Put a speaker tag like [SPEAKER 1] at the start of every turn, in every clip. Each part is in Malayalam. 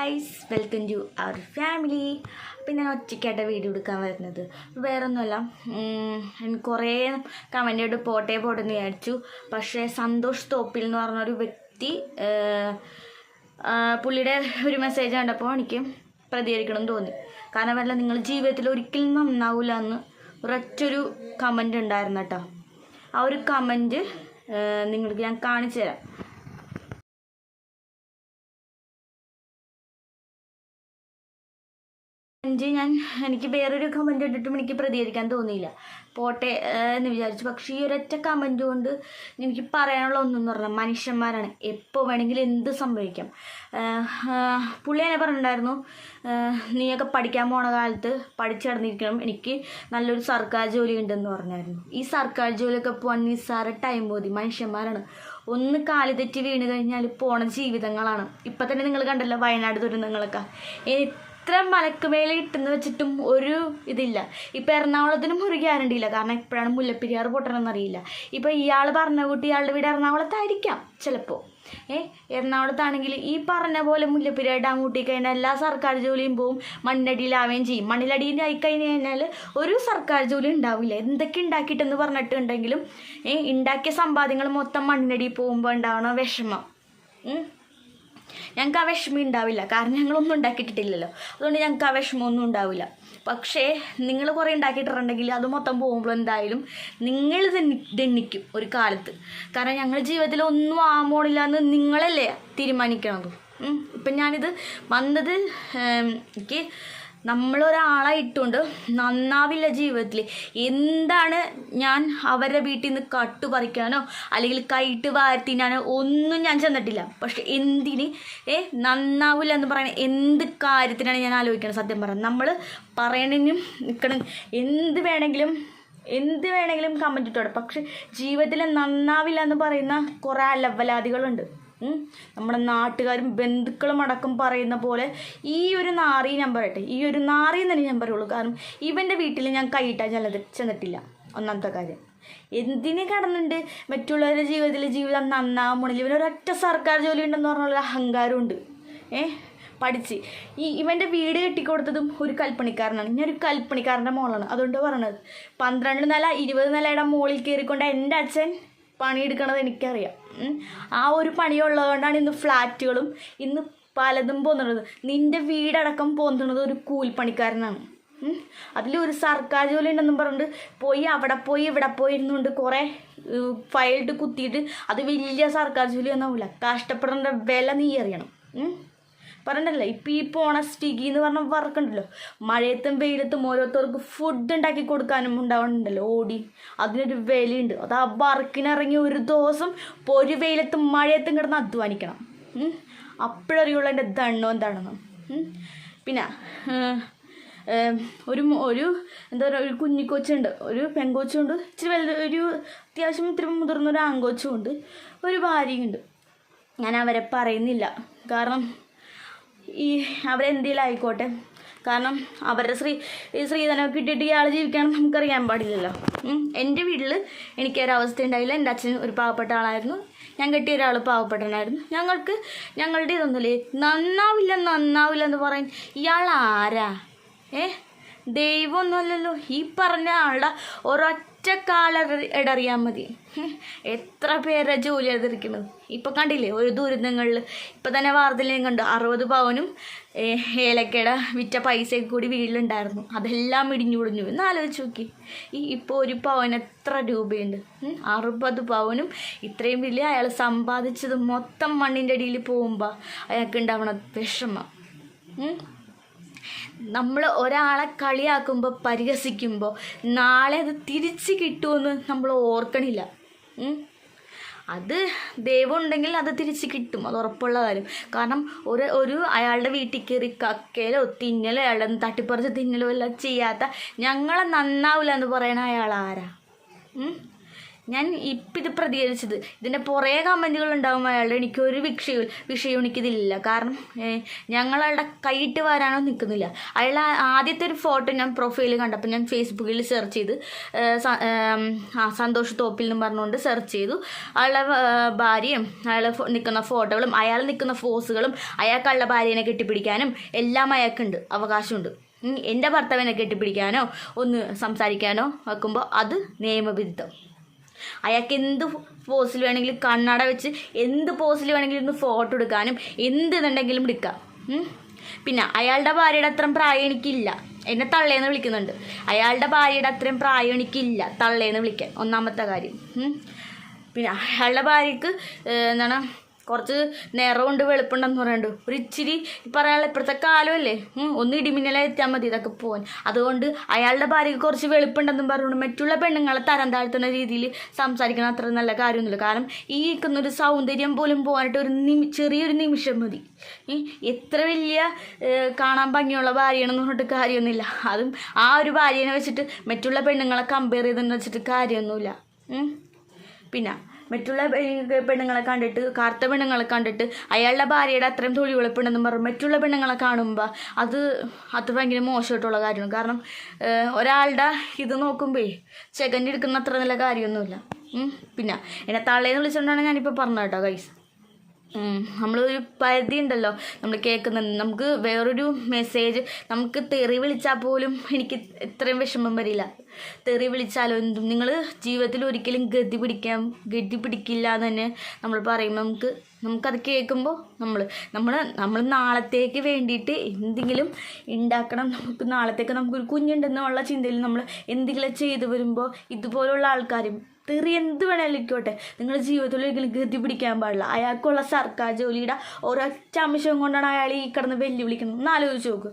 [SPEAKER 1] Guys welcome to our family അപ്പം ഞാൻ ഒറ്റയ്ക്കായിട്ട് വീഡിയോ എടുക്കാൻ വരുന്നത്. വേറെ ഒന്നുമല്ല എനിക്ക് കുറേ കമന്റ് ആയിട്ട് പോട്ടെ പോട്ടെ വിചാരിച്ചു. പക്ഷേ സന്തോഷ് തോപ്പിൽ എന്ന് പറഞ്ഞൊരു വ്യക്തി പുള്ളിയുടെ ഒരു മെസ്സേജ് കണ്ടപ്പോൾ എനിക്ക് പ്രതികരിക്കണം തോന്നി. കാരണം വല്ല നിങ്ങൾ ജീവിതത്തിൽ ഒരിക്കലും നന്നാവില്ല എന്ന് ഒരൊറ്റൊരു കമന്റ് ഉണ്ടായിരുന്നു കേട്ടോ. ആ ഒരു കമന്റ് നിങ്ങൾക്ക് ഞാൻ കാണിച്ചു തരാം അഞ്ച് ഞാൻ എനിക്ക് വേറൊരു കമന്റ് ഇട്ടിട്ടും എനിക്ക് പ്രതികരിക്കാൻ തോന്നിയില്ല. പോട്ടെ എന്ന് വിചാരിച്ചു. പക്ഷേ ഈ ഒരൊറ്റ കമന്റ് കൊണ്ട് എനിക്ക് പറയാനുള്ള ഒന്നെന്ന് പറഞ്ഞാൽ മനുഷ്യന്മാരാണ്. എപ്പോൾ വേണമെങ്കിലും എന്ത് സംഭവിക്കാം. പുള്ളി എന്നെ പറഞ്ഞിട്ടുണ്ടായിരുന്നു. നീയൊക്കെ പഠിക്കാൻ പോണ കാലത്ത് പഠിച്ചു കിടന്നിരിക്കണം എനിക്ക് നല്ലൊരു സർക്കാർ ജോലി ഉണ്ടെന്ന് പറഞ്ഞായിരുന്നു. ഈ സർക്കാർ ജോലിയൊക്കെ പോകാൻ നിസ്സാര ടൈം മതി. മനുഷ്യന്മാരാണ്. ഒന്ന് കാലിതെറ്റി വീണ് കഴിഞ്ഞാൽ പോണ ജീവിതങ്ങളാണ്. ഇപ്പം തന്നെ നിങ്ങൾ കണ്ടല്ലോ വയനാട് ദുരന്തങ്ങളൊക്കെ. എത്ര മലക്കുമേലെ ഇട്ടെന്ന് വെച്ചിട്ടും ഒരു ഇതില്ല. ഇപ്പം എറണാകുളത്തിനും ഒരു ഗ്യാരണ്ടി ഇല്ല. കാരണം എപ്പോഴാണ് മുല്ലപ്പെരിയാർ പൊട്ടണമെന്നറിയില്ല ഇപ്പം ഇയാൾ പറഞ്ഞ കൂട്ടി ഇയാളുടെ വീട് എറണാകുളത്തായിരിക്കാം ചിലപ്പോൾ ഏ? എറണാകുളത്താണെങ്കിൽ ഈ പറഞ്ഞ പോലെ മുല്ലപ്പെരിയാർ ഡാം കൂട്ടിക്കഴിഞ്ഞാൽ എല്ലാ സർക്കാർ ജോലിയും പോവും. മണ്ണടിയിലാവുകയും ചെയ്യും. മണ്ണിലടിയിൽ ആയി കഴിഞ്ഞ് കഴിഞ്ഞാൽ ഒരു സർക്കാർ ജോലി ഉണ്ടാവില്ല. എന്തൊക്കെ ഉണ്ടാക്കിയിട്ടെന്ന് പറഞ്ഞിട്ടുണ്ടെങ്കിലും ഏ? ഉണ്ടാക്കിയ സമ്പാദ്യങ്ങൾ മൊത്തം മണ്ണിനടിയിൽ പോകുമ്പോൾ ഉണ്ടാവണ വിഷമം. ഞങ്ങൾക്ക് ആ വിഷമം ഉണ്ടാവില്ല കാരണം ഞങ്ങളൊന്നും ഉണ്ടാക്കിയിട്ടില്ലല്ലോ അതുകൊണ്ട് ഞങ്ങൾക്ക് ആ വിഷമമൊന്നും ഉണ്ടാവില്ല. പക്ഷേ നിങ്ങൾ കുറേ ഉണ്ടാക്കിയിട്ടുണ്ടെങ്കിൽ അത് മൊത്തം പോകുമ്പോൾ എന്തായാലും നിങ്ങൾ ദണ്ണിക്കും ഒരു കാലത്ത്. കാരണം ഞങ്ങൾ ജീവിതത്തിൽ ഒന്നും ആമോണില്ല എന്ന് നിങ്ങളല്ലേ തീരുമാനിക്കണത്. ഇപ്പം ഞാനിത് വന്നത് എനിക്ക് നമ്മളൊരാളായിട്ടുണ്ട് നന്നാവില്ല ജീവിതത്തിൽ എന്താണ് ഞാൻ അവരുടെ വീട്ടിൽ നിന്ന് കട്ടു പറിക്കാനോ അല്ലെങ്കിൽ കൈട്ട് വാരത്തിനാനോ ഒന്നും ഞാൻ ചെന്നിട്ടില്ല. പക്ഷെ എന്തിന്? ഏ നന്നാവില്ല എന്ന് പറയുന്നത് എന്ത് കാര്യത്തിനാണ് ഞാൻ ആലോചിക്കുന്നത് സത്യം പറഞ്ഞത് നമ്മൾ പറയണതിനും നിൽക്കണം എന്ത് വേണമെങ്കിലും എന്ത് വേണമെങ്കിലും കമന്റ് ഇട്ടോടെ. പക്ഷെ ജീവിതത്തിൽ നന്നാവില്ല എന്ന് പറയുന്ന കുറേ അലവലാദികളുണ്ട്. നമ്മുടെ നാട്ടുകാരും ബന്ധുക്കളും അടക്കം പറയുന്ന പോലെ ഈ ഒരു നാറി നമ്പർ ആയിട്ട് ഈ ഒരു നാറി തന്നെ ഞാൻ പറയുള്ളൂ. കാരണം ഇവന്റെ വീട്ടിൽ ഞാൻ കൈയിട്ടാൻ ചെന്നത് ചെന്നിട്ടില്ല. ഒന്നാമത്തെ കാര്യം. എന്തിന് കടന്നുണ്ട്? മറ്റുള്ളവരുടെ ജീവിതത്തിൽ ജീവിതം നന്നാവുമ്പോൾ ഇവനൊരൊറ്റ സർക്കാർ ജോലി ഉണ്ടെന്ന് പറഞ്ഞുള്ള അഹങ്കാരമുണ്ട്. ഏ? പഠിച്ച്. ഈ ഇവന്റെ വീട് കെട്ടിക്കൊടുത്തതും ഒരു കൽപ്പണിക്കാരനാണ്. ഞാൻ ഒരു കൽപ്പണിക്കാരന്റെ മോളാണ്. അതുകൊണ്ട് പറയണത്. പന്ത്രണ്ട് നില ഇരുപത് നിലയുടെ മുകളിൽ കയറിക്കൊണ്ട് എന്റെ അച്ഛൻ പണിയെടുക്കണത് എനിക്കറിയാം. ആ ഒരു പണിയുള്ളതുകൊണ്ടാണ് ഇന്ന് ഫ്ലാറ്റുകളും ഇന്ന് പലതും പോന്നുള്ളത് നിന്റെ വീടടക്കം പോകുന്നത് ഒരു കൂലിപ്പണിക്കാരനാണ്. അതിലൊരു സർക്കാർ ജോലി ഉണ്ടെന്നും പറഞ്ഞിട്ട് പോയി അവിടെ പോയി ഇവിടെ പോയി ഇരുന്നുകൊണ്ട് കുറേ ഫയലിട്ട് കുത്തിയിട്ട് അത് വലിയ സർക്കാർ ജോലി ഒന്നാവില്ല കഷ്ടപ്പെടേണ്ട വില നീ അറിയണം. ഉം. പറഞ്ഞല്ലോ ഇപ്പം ഈ പോണ സ്റ്റിഗി എന്ന് പറഞ്ഞ വർക്കുണ്ടല്ലോ മഴയത്തും വെയിലത്തും ഓരോരുത്തർക്ക് ഫുഡ് ഉണ്ടാക്കി കൊടുക്കാനും ഉണ്ടാവുന്നുണ്ടല്ലോ. ഓടി. അതിനൊരു വിലയുണ്ട്. അത് ആ വർക്കിനിറങ്ങി ഒരു ദിവസം ഒരു വെയിലത്തും മഴയത്തും കിടന്ന് അധ്വാനിക്കണം. അപ്പോഴറിയുള്ള എന്റെ ദണ്ണോ എന്താണെന്ന്. പിന്നെ ഒരു ഒരു എന്താ പറയുക ഒരു കുഞ്ഞിക്കൊച്ചുണ്ട് ഒരു പെങ്കോച്ചുണ്ട് ഇച്ചിരി വലുത് ഒരു അത്യാവശ്യം ഇത്തിരി മുതിർന്ന ഒരു ആൺകൊച്ചുണ്ട്. ഒരു ഭാര്യയുണ്ട്. ഞാൻ അവരെ പറയുന്നില്ല. കാരണം ഈ അവരെന്തെങ്കിലും ആയിക്കോട്ടെ. കാരണം അവരുടെ ശ്രീ ഈ ശ്രീധനമൊക്കെ ഇട്ടിട്ട് ഇയാൾ ജീവിക്കണം നമുക്കറിയാൻ പാടില്ലല്ലോ. എന്റെ വീട്ടിൽ എനിക്കൊരവസ്ഥ ഉണ്ടായില്ല എന്റെ അച്ഛൻ ഒരു പാവപ്പെട്ട ആളായിരുന്നു. ഞാൻ കെട്ടിയ ഒരാൾ പാവപ്പെട്ടനായിരുന്നു ഞങ്ങൾക്ക് ഞങ്ങളുടെ ഇതൊന്നുമില്ലേ? നന്നാവില്ല നന്നാവില്ല എന്ന് പറയാൻ ഇയാൾ ആരാ? ഏ? ദൈവമൊന്നുമല്ലല്ലോ. ഈ പറഞ്ഞ ആളുടെ ഒരൊറ്റ കാലറിയാൻ മതി. എത്ര പേരെ ജോലി ചെയ്തിരിക്കുന്നത്? ഇപ്പം കണ്ടില്ലേ ഒരു ദുരിതങ്ങളിൽ ഇപ്പം തന്നെ വാർത്തയിലും കണ്ടു. അറുപത് പവനും ഏലക്കയുടെ വിറ്റ പൈസയൊക്കെ കൂടി വീട്ടിലുണ്ടായിരുന്നു. അതെല്ലാം ഇടിഞ്ഞു പൊടിഞ്ഞു എന്ന് ആലോചിച്ച് നോക്കി. ഈ ഇപ്പോൾ ഒരു പവൻ എത്ര രൂപയുണ്ട്. അറുപത് പവനും ഇത്രയും വലിയ അയാൾ സമ്പാദിച്ചത് മൊത്തം മണ്ണിന്റെ അടിയിൽ പോകുമ്പോൾ അയാൾക്ക് ഉണ്ടാവണ വിഷമം. നമ്മൾ ഒരാളെ കളിയാക്കുമ്പോൾ പരിഹസിക്കുമ്പോൾ നാളെ അത് തിരിച്ച് കിട്ടുമെന്ന് നമ്മൾ ഓർക്കണില്ല. അത് ദൈവം ഉണ്ടെങ്കിൽ അത് തിരിച്ച് കിട്ടും. അത് ഉറപ്പുള്ള കാര്യം. കാരണം ഒരു ഒരു അയാളുടെ വീട്ടിൽ കയറി കക്കയിലോ തിന്നലോ അയാളുടെ തട്ടിപ്പറിച്ച് തിന്നലോ എല്ലാം ചെയ്യാത്ത ഞങ്ങളെ നന്നാവില്ല എന്ന് പറയണ അയാൾ ആരാ? ഞാൻ ഇപ്പം ഇത് പ്രതികരിച്ചത്. ഇതിന്റെ പുറേ കമന്റുകൾ ഉണ്ടാവും അയാളുടെ. എനിക്കൊരു വിഷയവും വിഷയവും എനിക്കിതില്ല. കാരണം ഞങ്ങളയാളുടെ കൈയിട്ട് വരാനോ നിൽക്കുന്നില്ല അയാൾ ആദ്യത്തെ ഒരു ഫോട്ടോ ഞാൻ പ്രൊഫൈൽ കണ്ടപ്പോൾ ഞാൻ ഫേസ്ബുക്കിൽ സെർച്ച് ചെയ്ത് ആ സന്തോഷ് തോപ്പിൽ എന്ന് പറഞ്ഞുകൊണ്ട് സെർച്ച് ചെയ്തു. അയാളുടെ ഭാര്യയും അയാൾ നിൽക്കുന്ന ഫോട്ടോകളും അയാൾ നിൽക്കുന്ന ഫോസുകളും അയാൾക്കുള്ള ഭാര്യനെ കെട്ടിപ്പിടിക്കാനും എല്ലാം അയാൾക്കുണ്ട്. അവകാശമുണ്ട്. എന്റെ ഭർത്താവിനെ കെട്ടിപ്പിടിക്കാനോ ഒന്ന് സംസാരിക്കാനോ വെക്കുമ്പോൾ അത് നിയമവിരുദ്ധം. അയാൾക്ക് എന്ത് പോസിൽ വേണമെങ്കിലും കണ്ണട വെച്ച് എന്ത് പോസിൽ വേണമെങ്കിലും ഒന്ന് ഫോട്ടോ എടുക്കാനും എന്ത് ഇതുണ്ടെങ്കിലും എടുക്കാം. പിന്നെ അയാളുടെ ഭാര്യയുടെ അത്രയും പ്രായം എനിക്കില്ല. എന്നെ തള്ളേന്ന് വിളിക്കുന്നുണ്ട്. അയാളുടെ ഭാര്യയുടെ അത്രയും പ്രായം എനിക്കില്ല തള്ളേന്ന് വിളിക്കാൻ. ഒന്നാമത്തെ കാര്യം. പിന്നെ അയാളുടെ ഭാര്യക്ക് എന്താണ് കുറച്ച് നിറമുണ്ട് വെളുപ്പുണ്ടെന്ന് പറയുന്നുണ്ട് ഒരു ഇച്ചിരി പറയാനുള്ള ഇപ്പോഴത്തെ കാലമല്ലേ? ഒന്ന് ഇടിമിന്നലായി എത്തിയാൽ മതി ഇതൊക്കെ പോകാൻ അതുകൊണ്ട് അയാളുടെ ഭാര്യയ്ക്ക് കുറച്ച് വെളുപ്പുണ്ടെന്നും പറഞ്ഞുകൊണ്ട് മറ്റുള്ള പെണ്ണുങ്ങളെ തരം താഴ്ത്തുന്ന രീതിയിൽ സംസാരിക്കണം. അത്ര നല്ല കാര്യമൊന്നുമില്ല. കാരണം ഈ നിൽക്കുന്നൊരു സൗന്ദര്യം പോലും പോകാനായിട്ട് ഒരു നിമി ചെറിയൊരു നിമിഷം മതി. എത്ര വലിയ കാണാൻ ഭംഗിയുള്ള ഭാര്യയാണെന്ന് പറഞ്ഞിട്ട് കാര്യമൊന്നുമില്ല. അതും ആ ഒരു ഭാര്യനെ വെച്ചിട്ട് മറ്റുള്ള പെണ്ണുങ്ങളെ കമ്പയർ ചെയ്തെന്ന് വെച്ചിട്ട് കാര്യമൊന്നുമില്ല. പിന്നെ മറ്റുള്ള പെണ്ണുങ്ങളെ കണ്ടിട്ട് കാർത്ത പെണ്ണുങ്ങളെ കണ്ടിട്ട് അയാളുടെ ഭാര്യയുടെ അത്രയും തൊഴിൽ വെളുപ്പുണ്ടെന്നും പറഞ്ഞു. മറ്റുള്ള പെണ്ണുങ്ങളെ കാണുമ്പോൾ അത് അത് ഭയങ്കര മോശമായിട്ടുള്ള കാര്യമാണ്. കാരണം ഒരാളുടെ ഇത് നോക്കുമ്പേ ചെകഞ്ഞെടുക്കുന്ന അത്ര നല്ല കാര്യമൊന്നുമില്ല. പിന്നെ എന്നെ തള്ളേന്ന് വിളിച്ചുകൊണ്ടാണ് ഞാനിപ്പോൾ പറഞ്ഞത് കേട്ടോ ഗൈസ് നമ്മളൊരു പരിധി ഉണ്ടല്ലോ നമ്മൾ കേൾക്കുന്നത് നമുക്ക് വേറൊരു മെസ്സേജ് നമുക്ക് തെറി വിളിച്ചാൽ പോലും എനിക്ക് ഇത്രയും വിഷമം വരില്ല. തെറി വിളിച്ചാലോ എന്തും. നിങ്ങൾ ജീവിതത്തിൽ ഒരിക്കലും ഗതി പിടിക്കാൻ ഗതി പിടിക്കില്ല എന്ന് തന്നെ നമ്മൾ പറയുമ്പോൾ നമുക്ക് നമുക്കത് കേൾക്കുമ്പോൾ നമ്മൾ നമ്മൾ നമ്മൾ നാളത്തേക്ക് വേണ്ടിയിട്ട് എന്തെങ്കിലും ഉണ്ടാക്കണം നമുക്ക് നാളത്തേക്ക് നമുക്കൊരു കുഞ്ഞുണ്ടെന്നുള്ള ചിന്തയിൽ നമ്മൾ എന്തെങ്കിലും ചെയ്തു വരുമ്പോൾ ഇതുപോലുള്ള ആൾക്കാരും തെറി എന്ത് വേണമെങ്കിലും ഇരിക്കോട്ടെ. നിങ്ങളുടെ ജീവിതത്തിൽ ഒരിക്കലും ഗതി പിടിക്കാൻ പാടില്ല. അയാൾക്കുള്ള സർക്കാർ ജോലിയുടെ ഒരൊറ്റ അംശം കൊണ്ടാണ് അയാൾ ഈ കിടന്ന് വെല്ലുവിളിക്കുന്നത്. ഒന്ന് ആലോചിച്ച് നോക്ക്.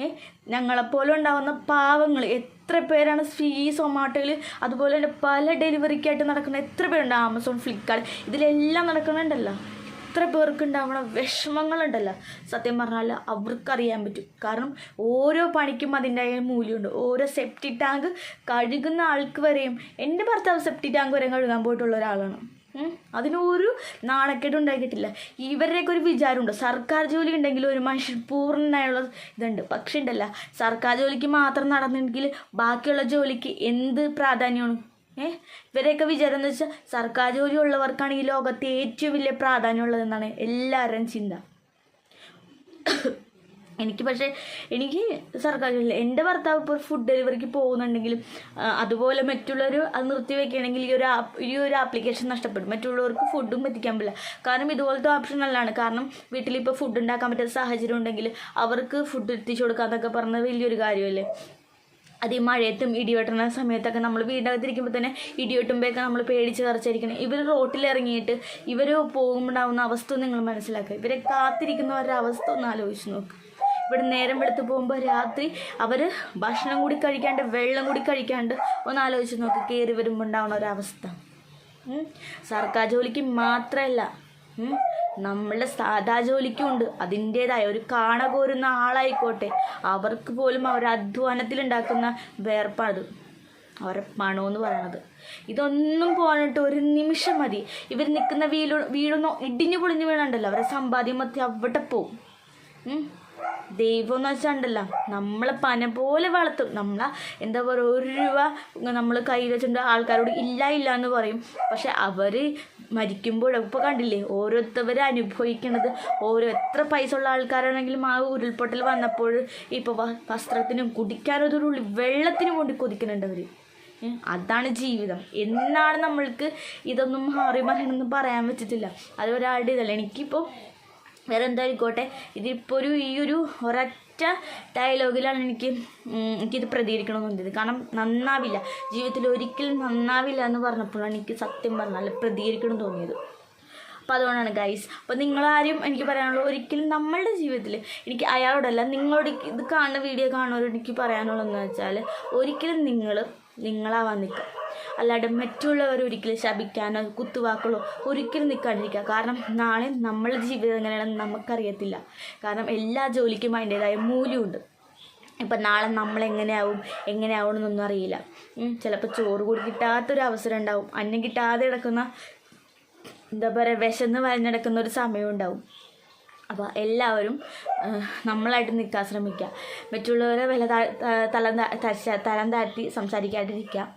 [SPEAKER 1] ഏ? ഞങ്ങളെപ്പോലെ ഉണ്ടാവുന്ന പാവങ്ങൾ എത്ര പേരാണ് സ്വിഗ്ഗി സൊമാറ്റോയിൽ അതുപോലെ തന്നെ പല ഡെലിവറിക്കായിട്ട് നടക്കുന്ന എത്ര പേരുണ്ട്? ആമസോൺ ഫ്ലിപ്കാർട്ട് ഇതിലെല്ലാം നടക്കുന്നുണ്ടല്ലോ. എത്ര പേർക്ക് ഉണ്ടാവുന്ന വിഷമങ്ങളുണ്ടല്ലോ. സത്യം പറഞ്ഞാൽ അവർക്കറിയാൻ പറ്റും. കാരണം ഓരോ പണിക്കും അതിന്റെതായ മൂല്യമുണ്ട്. ഓരോ സെപ്റ്റി ടാങ്ക് കഴുകുന്ന ആൾക്ക് വരെയും എന്റെ ഭർത്താവ് സെപ്റ്റി ടാങ്ക് വരെ കഴുകാൻ പോയിട്ടുള്ള ഒരാളാണ്. അതിനൊരു നാണക്കേട് ഉണ്ടാക്കിയിട്ടില്ല ഇവരുടെയൊക്കെ ഒരു വിചാരമുണ്ട്. സർക്കാർ ജോലി ഉണ്ടെങ്കിൽ ഒരു മനുഷ്യൻ പൂർണമായുള്ള ഇതുണ്ട്. പക്ഷേ ഉണ്ടല്ല. സർക്കാർ ജോലിക്ക് മാത്രം നടന്നെങ്കിൽ ബാക്കിയുള്ള ജോലിക്ക് എന്ത് പ്രാധാന്യമാണ്? ഏ? ഇവരെയൊക്കെ വിചാരം എന്ന് വെച്ചാൽ സർക്കാർ ജോലി ഉള്ളവർക്കാണ് ഈ ലോകത്തെ ഏറ്റവും വലിയ പ്രാധാന്യമുള്ളതെന്നാണ് എല്ലാവരുടെയും ചിന്ത. എനിക്ക് പക്ഷേ എനിക്ക് സർക്കാർ ജോലി എന്റെ ഭർത്താവ് ഇപ്പോൾ ഫുഡ് ഡെലിവറിക്ക് പോകുന്നുണ്ടെങ്കിലും അതുപോലെ മറ്റുള്ളവർ അത് നിർത്തി വെക്കുകയാണെങ്കിൽ ഈ ഒരു ഈ ഒരു ആപ്ലിക്കേഷൻ നഷ്ടപ്പെടും. മറ്റുള്ളവർക്ക് ഫുഡും എത്തിക്കാൻ പറ്റില്ല. കാരണം ഇതുപോലത്തെ ഓപ്ഷൻ നല്ലതാണ്. കാരണം വീട്ടിലിപ്പോൾ ഫുഡ് ഉണ്ടാക്കാൻ പറ്റാത്ത സാഹചര്യം ഉണ്ടെങ്കിൽ അവർക്ക് ഫുഡ് എത്തിച്ചു കൊടുക്കാന്നൊക്കെ പറഞ്ഞത് വലിയൊരു കാര്യമല്ലേ? അത് ഈ മഴയത്തും ഇടിവെട്ടുന്ന സമയത്തൊക്കെ നമ്മൾ വീടിനകത്തിരിക്കുമ്പോൾ തന്നെ ഇടിവെട്ടുമ്പോഴൊക്കെ നമ്മൾ പേടിച്ച് കറച്ചിരിക്കണം ഇവർ റോട്ടിലിറങ്ങിയിട്ട് ഇവർ പോകുമ്പോണ്ടാവുന്ന അവസ്ഥ നിങ്ങൾ മനസ്സിലാക്കുക. ഇവരെ കാത്തിരിക്കുന്ന ഒരവസ്ഥ ഒന്ന് ആലോചിച്ച് നോക്ക്. ഇവിടെ നേരം വെളുത്ത് പോകുമ്പോൾ രാത്രി അവർ ഭക്ഷണം കൂടി കഴിക്കാണ്ട് വെള്ളം കൂടി കഴിക്കാണ്ട് ഒന്ന് ആലോചിച്ച് നോക്ക്. കയറി വരുമ്പോൾ ഉണ്ടാവുന്ന ഒരവസ്ഥ. സർക്കാർ ജോലിക്ക് മാത്രമല്ല നമ്മളുടെ സാധാ ജോലിക്കുണ്ട്. അതിന്റേതായ ഒരു കാണ കോരുന്ന ആളായിക്കോട്ടെ. അവർക്ക് പോലും അവർ അധ്വാനത്തിലുണ്ടാക്കുന്ന വേർപ്പാട് അവരെ പണമെന്ന് പറയണത്. ഇതൊന്നും പോകാനായിട്ട് ഒരു നിമിഷം മതി. ഇവർ നിൽക്കുന്ന വീലു വീടൊന്നും ഇടിഞ്ഞു പൊളിഞ്ഞു വീണുണ്ടല്ലോ. അവരെ സമ്പാദ്യം മത്തി അവിടെ പോവും. ദൈവം എന്ന് വെച്ചാൽ ഉണ്ടല്ലോ നമ്മളെ പന പോലെ വളർത്തും. നമ്മളെ എന്താ പറയുക ഒരു രൂപ നമ്മൾ കയ്യിൽ വെച്ചിട്ട് ആൾക്കാരോട് ഇല്ല ഇല്ല എന്ന് പറയും. പക്ഷെ അവർ മരിക്കുമ്പോൾ ഇപ്പോൾ കണ്ടില്ലേ? ഓരോരുത്തവർ അനുഭവിക്കുന്നത് ഓരോ എത്ര പൈസ ഉള്ള ആൾക്കാരാണെങ്കിലും ആ ഉരുൾപൊട്ടൽ വന്നപ്പോൾ ഇപ്പോൾ വസ്ത്രത്തിനും കുടിക്കാനൊരു വെള്ളത്തിനും കൊണ്ട് കൊതിക്കുന്നുണ്ട് അവർ അതാണ് ജീവിതം. എന്നാണ് നമ്മൾക്ക് ഇതൊന്നും മാറി മറിയണമെന്ന് പറയാൻ പറ്റത്തില്ല. അത് ഒരാളുടെ ഇതല്ല എനിക്കിപ്പോൾ വേറെ എന്തായിക്കോട്ടെ. ഇതിപ്പോൾ ഒരു ഈ ഒരു ഒരൊറ്റ ഡയലോഗിലാണ് എനിക്ക് എനിക്കിത് പ്രതികരിക്കണമെന്ന് തോന്നിയത് കാരണം നന്നാവില്ല. ജീവിതത്തിൽ ഒരിക്കലും നന്നാവില്ല എന്ന് പറഞ്ഞപ്പോഴാണ് എനിക്ക് സത്യം പറഞ്ഞാൽ പ്രതികരിക്കണം തോന്നിയത്. അപ്പോൾ അതുകൊണ്ടാണ് ഗൈസ് അപ്പോൾ നിങ്ങളാരും എനിക്ക് പറയാനുള്ളത് ഒരിക്കലും നമ്മളുടെ ജീവിതത്തിൽ എനിക്ക് അയാളോടല്ല നിങ്ങളോട് ഇത് കാണുന്ന വീഡിയോ കാണുന്നവരോട് എനിക്ക് പറയാനുള്ളതെന്ന് വെച്ചാൽ ഒരിക്കലും നിങ്ങൾ നിങ്ങളാവാൻ നിൽക്കുക. അല്ലാതെ മറ്റുള്ളവർ ഒരിക്കലും ശപിക്കാനോ കുത്തുവാക്കളോ ഒരിക്കലും നിൽക്കാണ്ടിരിക്കുക കാരണം നാളെ നമ്മളുടെ ജീവിതം എങ്ങനെയാണെന്ന് നമുക്കറിയത്തില്ല. കാരണം എല്ലാ ജോലിക്കും അതിന്റേതായ മൂല്യമുണ്ട്. ഇപ്പം നാളെ നമ്മളെങ്ങനെയാവും എങ്ങനെയാവും എന്നൊന്നും അറിയില്ല. ചിലപ്പോൾ ചോറ് കൂടി കിട്ടാത്തൊരു അവസരം ഉണ്ടാവും. അന്നം കിട്ടാതെ കിടക്കുന്ന എന്താ പറയുക വിശന്ന് വരഞ്ഞെടുക്കുന്ന ഒരു സമയം ഉണ്ടാവും. അപ്പോൾ എല്ലാവരും നമ്മളായിട്ട് നിൽക്കാൻ ശ്രമിക്കുക. മറ്റുള്ളവരെ വില തലം താ- തച്ച- തരം താഴ്ത്തി സംസാരിക്കാണ്ടിരിക്കുക